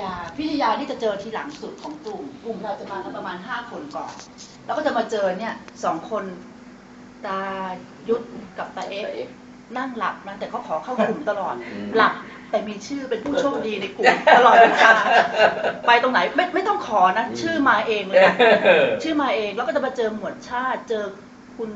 ยาพี่ชยานี่จะเจอทีหลังสุดของกลุ่ม กลุ่มเราจะมากันประมาณห้าคนก่อน แล้วก็จะมาเจอเนี่ยสองคนตายุทธกับตาเอ๊ะนั่งหลับนะแต่เขาขอเข้ากลุ่มตลอดอืมหลับแต่มีชื่อเป็นผู้โชคดีในกลุ่มตลอดเวลาไปตรงไหนไม่ไม่ต้องขอนะ ชื่อมาเองเลยนะชื่อมาเองแล้วก็จะมาเจอหมวดชาติเจอคุณ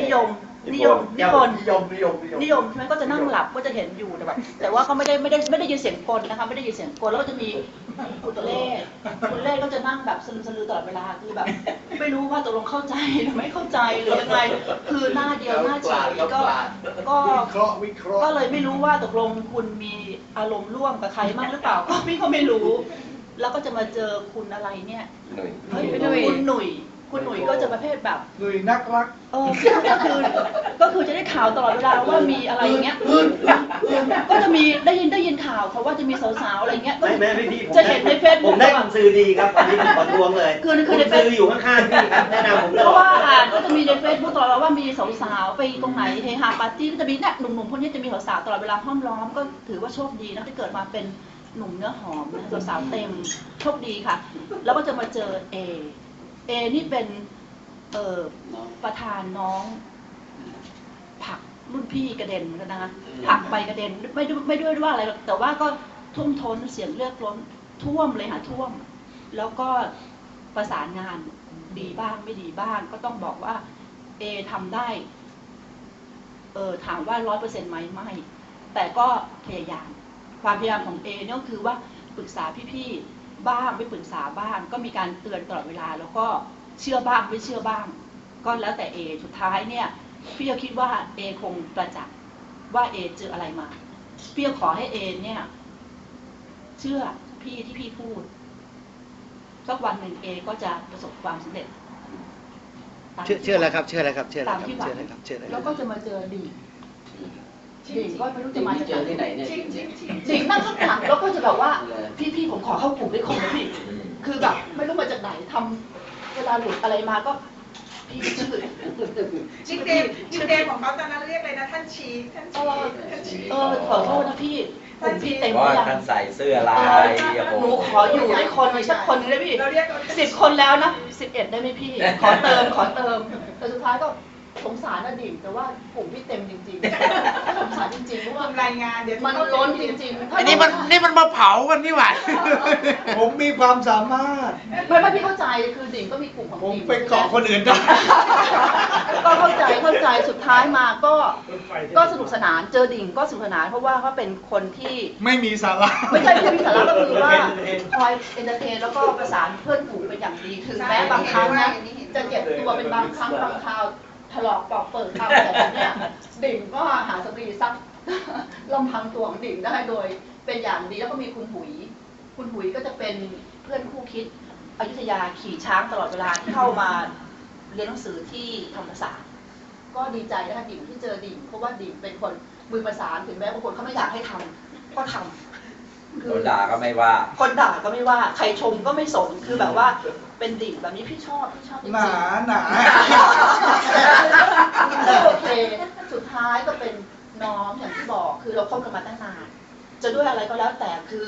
นิยม นิยมนิพนธ์นิยมนิยมนิยมใช่ไหมก็จะนั่งหลับก็จะเห็นอยู่แต่แบบแต่ว่าก็ไม่ได้ไม่ได้ไม่ได้ยินเสียงกลนะคะไม่ได้ยินเสียงกลแล้วก็จะมีคุณเล่คุณเล่ก็จะนั่งแบบสลืมสลือตลอดเวลาคือแบบ ไม่รู้ว่าตกลงเข้าใจหรือไม่เข้าใจหรือยังไงคือหน้าเดียวหน้าเฉยก็ก็วิเคราะห์วิเคราะห์ก็เลยไม่รู้ว่าตกลงคุณมีอารมณ์ร่วมกับใครบ้างหรือเปล่าก็พี่ก็ไม่รู้ แล้วก็จะมาเจอคุณอะไรเนี่ยหนุ่ยเฮ้ยคุณหนุ่ย คุณหนุ่ยคุณหนุ่ยก็จะประเภทแบบหนุ่ยนักรักเออก็คือก็คือจะได้ข่าวตลอดเวลาว่ามีอะไรอย่างเงี้ยก็จะมีได้ยินได้ยินข่าวเขาว่าจะมีสาวๆอะไรเงี้ยก็ไม่แม่ไม่พี่ผมจะเห็นในเฟซผบุ๊มกได้คุณซื้อดีครับอันนี้ผมขอทวงเลยคือคือในณเฟซซื้ออยู่ข้างๆพี่ครับแนะนำผมตเพลอราะดว่าอ่านก็จะมีในเฟซบุ๊กตลอดเวลาว่ามีสาวๆไปตรงไหนเฮฮาปาร์ตี้ก็จะมีเนี่ยหนุ่มๆพวกนี้จะมีสาวๆตลอดเวลาห้อมล้อมก็ถือว่าโชคดีนะที่เกิดมาเป็นหนุ่มเนื้อหอมนะสาวๆเต็มโชคดีค่ะ แล้วก็จะมาเจอเอ เอนี่เป็นเอ่อประธานน้องผลักรุ่นพี่กระเด็นเหมือนกันนะคะผลักไปกระเด็นไม่ด้วยไม่ด้วยว่าอะไรหรอกแต่ว่าก็ท่วมท้นเสียงเลือดล้นท่วมเลยค่ะท่วม แล้วก็ประสานงานดีบ้างไม่ดีบ้าง ก็ต้องบอกว่าเอทำได้เออถามว่าร้อยเปอร์เซ็นต์ไหมไม่ แต่ก็พยายาม ความพยายามของเอเนี่ยก็คือว่าปรึกษาพี่ๆ บ้างไม่ปรึกษาบ้าง ก็มีการเตือนตลอดเวลา แล้วก็เชื่อบ้างไม่เชื่อบ้าง ก็แล้วแต่เอสุดท้ายเนี่ยพี่ก็คิดว่าเอคงประจักษ์ว่าเอเจออะไรมา พี่ก็ขอให้เอเนี่ยเชื่อพี่ที่พี่พูดสักวันหนึ่งเอก็จะประสบความสำเร็จตามเชื่อที่เชื่อแล้วครับ เชื่อแล้วครับ เชื่อแล้วตามครับที่หวัเชื่องแล้วครับเชื่อแล้วแล้วก็จะมาเจอดีดีก็ไม่รู้จะมาจากเจอที่ไหนเนี่ยจริงนั่งข้างหลัง แล้วก็จะแบบว่าพี่พี่ผมขอเข้ากลุ่มด้วยคนนะพี่อืมคือแบบไม่รู้มาจากไหนทำเวลาหลุดอะไรมาก็พี่ชื่อนิกเดมนิกเดมของเขาตอนนั้นเรียกเลยนะท่านชีท่านชีท่านชีเออขอโทษนะพี่กลุ่มพี่เต็มเพราะหรือว่ายังท่านใส่เสื้อลายโอ้หโหนูขออยู่ด้วยคนอีกสักคนหนึงได้พี่เราเรียกเราท่านสิบคนแล้วนะสิบเอ็ดได้ไหมพี่ ขอเติมขอเติมแต่สุดท้ายก็ สงสารนะดิ่งแต่ว่ากลุ่มพี่เต็มจริงๆสงสารจริงๆเพราะว่าทำรายงานเดี๋ยวมันล้นจริงๆถ้าอันนี้มันนี่มันมาเผากันนี่หว่าผมมีความสามารถ ไม่ไม่พี่เข้าใจคือดิ่งก็มีกลุ่มของผมดิ่งไปเกาะคนอื่นได้ ก็เข้าใจเข้าใจสุดท้ายมาก็ก็สนุกสนานเจอดิ่งก็สนุกสนานเพราะว่าเขาเป็นคนที่ ไม่มีสาระ ไม่ใช่ไม่ใช่พิสาระก็คือว่าคอยเอนเตอร์เทนแล้วก็ประสานเพื่อนฝูงเป็นอย่างดีถึงแม้บางครั้งนะจะเจ็บตัวเป็นบางครั้งบางคราว ถลอกปอกเปิดคำแต่เนี่ยดิ่งก็หาสตรีซักลำพังตัวของดิ่งได้โดย เป็นอย่างดีแล้วก็มีคุณหุย คุณหุยก็จะเป็นเพื่อนคู่คิดอยุธยาขี่ช้างตลอดเวลาที่เข้ามาเรียนหนังสือที่ธรรมศาสตร์ก็ดีใจนะคะดิ่งที่เจอดิ่งเพราะว่าดิ่งเป็นคนมือประสานถึงแม้บางคนเขาไม่อยากให้ทำก็ทำ โดนด่าก็ไม่ว่า คนด่าก็ไม่ว่า ใครชมก็ไม่สนคือแบบว่า เป็นดิ่งแบบนี้พี่ชอบพี่ชอบจริงหนาๆหนาโอเคสุดท้ายก็เป็นน้องอย่างที่บอก คือเราคบกันมาตั้งนาน จะด้วยอะไรก็แล้วแต่คือ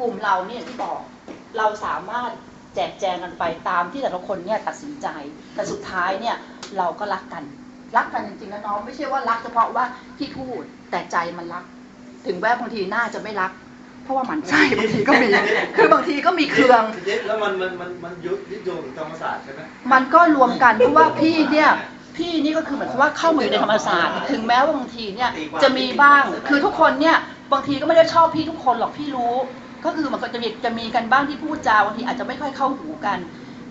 กลุ่มเราเนี่ยอย่างที่บอก เราสามารถแจกแจงกันไปตามที่แต่ละคนเนี่ยตัดสินใจ แต่สุดท้ายเนี่ยเราก็รักกัน รักกันจริงๆนะน้องไม่ใช่ว่ารักเฉพาะว่าที่พูดแต่ใจมันรัก ถึงแม้บางทีหน้าจะไม่รัก เพราะว่าหมันไส้บางทีก็มี คือบางทีก็มีเครืองแล้วมันมันมันมันยุดยึดโยงถึงธรรมศาสตร์ใช่ไหมมันก็รวมกันเพราะว่าพี่เนี่ยพี่นี่ก็คือเหมือนกับว่าเข้ามาอยู่ในธรรมศาสตร์ ถึงแม้ว่าบางทีเนี่ยจะมีบ้าง คือทุกคนเนี่ยบางทีก็ไม่ได้ชอบพี่ทุกคนหรอกพี่รู้ ก็คือมันก็จะมีจะมีกันบ้างที่พูดจาบางทีอาจจะไม่ค่อยเข้าหูกัน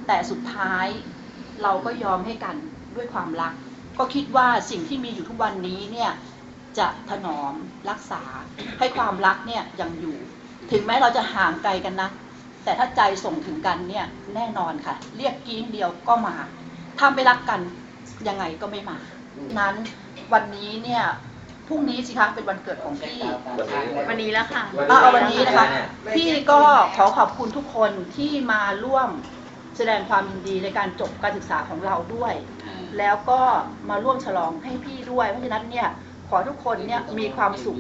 แต่สุดท้ายเราก็ยอมให้กันด้วยความรัก ก็คิดว่าสิ่งที่มีอยู่ทุกวันนี้เนี่ย จะถนอมรักษาให้ความรักเนี่ยยังอยู่ ถึงแม้เราจะห่างไกลกันนะ แต่ถ้าใจส่งถึงกันเนี่ยแน่นอนค่ะ เรียกกิ้งเดียวก็มาถ้าไม่รักกันยังไงก็ไม่มา นั้นวันนี้เนี่ยพรุ่งนี้สิคะเป็นวันเกิดของพี่วันนี้แล้วค่ะอ่าเอาวันนี้นะคะ พี่ก็ขอขอบคุณทุกคนที่มาร่วมแสดงความยินดีในการจบการศึกษาของเราด้วย แล้วก็มาร่วมฉลองให้พี่ด้วย เพราะฉะนั้นเนี่ยข อทุกคนเนี่ยมีความสุข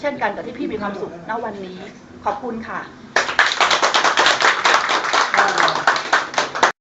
เช่นกันกับที่พี่มีความสุขณวันนี้ ขอบคุณค่ะ